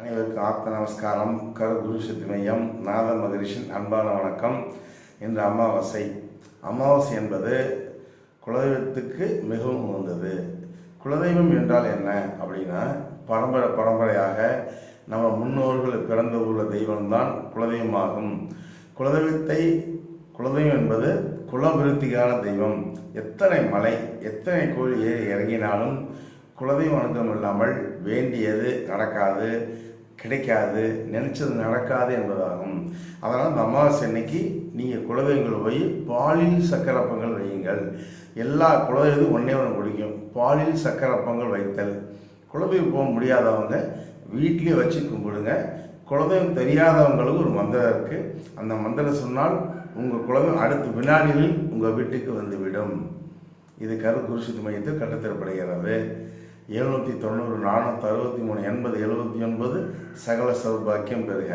அனைவருக்கும் ஆத்ம நமஸ்காரம். கரு குரு சித்தி மையம் நாத மகரிஷின் அன்பான வணக்கம். இன்று அமாவாசை. அமாவாசை என்பது குலதெய்வத்துக்கு மிகவும் உகந்தது. குலதெய்வம் என்றால் என்ன அப்படின்னா பரம்பரை பரம்பரையாக நம்ம முன்னோர்கள் பிறந்த உள்ள தெய்வம்தான் குலதெய்வமாகும். குலதெய்வத்தை குலதெய்வம் என்பது குலவிருத்திக்கான தெய்வம். எத்தனை மலை எத்தனை கோயில் ஏறி இறங்கினாலும் குலதெய்வம் அனுக்கம் இல்லாமல் வேண்டியது நடக்காது கிடைக்காது நினைச்சது நடக்காது என்பதாகும். அதனால் இந்த அமாவாசை அன்னைக்கு நீங்கள் குலதெய்வங்கள் போய் பாலில் சக்கரப்பங்கள் வையுங்கள். எல்லா குலதெய்வம் ஒன்றே ஒன்று பிடிக்கும். பாலில் சக்கரப்பங்கள் வைத்தல். குலதெய்வம் போக முடியாதவங்க வீட்டிலேயே வச்சு கும்பிடுங்க. குலதெய்வம் தெரியாதவங்களுக்கு ஒரு மந்திரம் இருக்குது அந்த மந்திரம் சொன்னால் உங்கள் குலதெய்வம் அடுத்த வினாடிகளில் உங்கள் வீட்டுக்கு வந்துவிடும் இது கரு குருசித்து மையத்தில் கட்டுத்தரப்படுகிறது எழுநூற்றி தொண்ணூறு நானூற்றி அறுபத்தி மூணு எண்பது எழுபத்தி ஒன்பது சகல சௌபாக்கியம் பெறுக.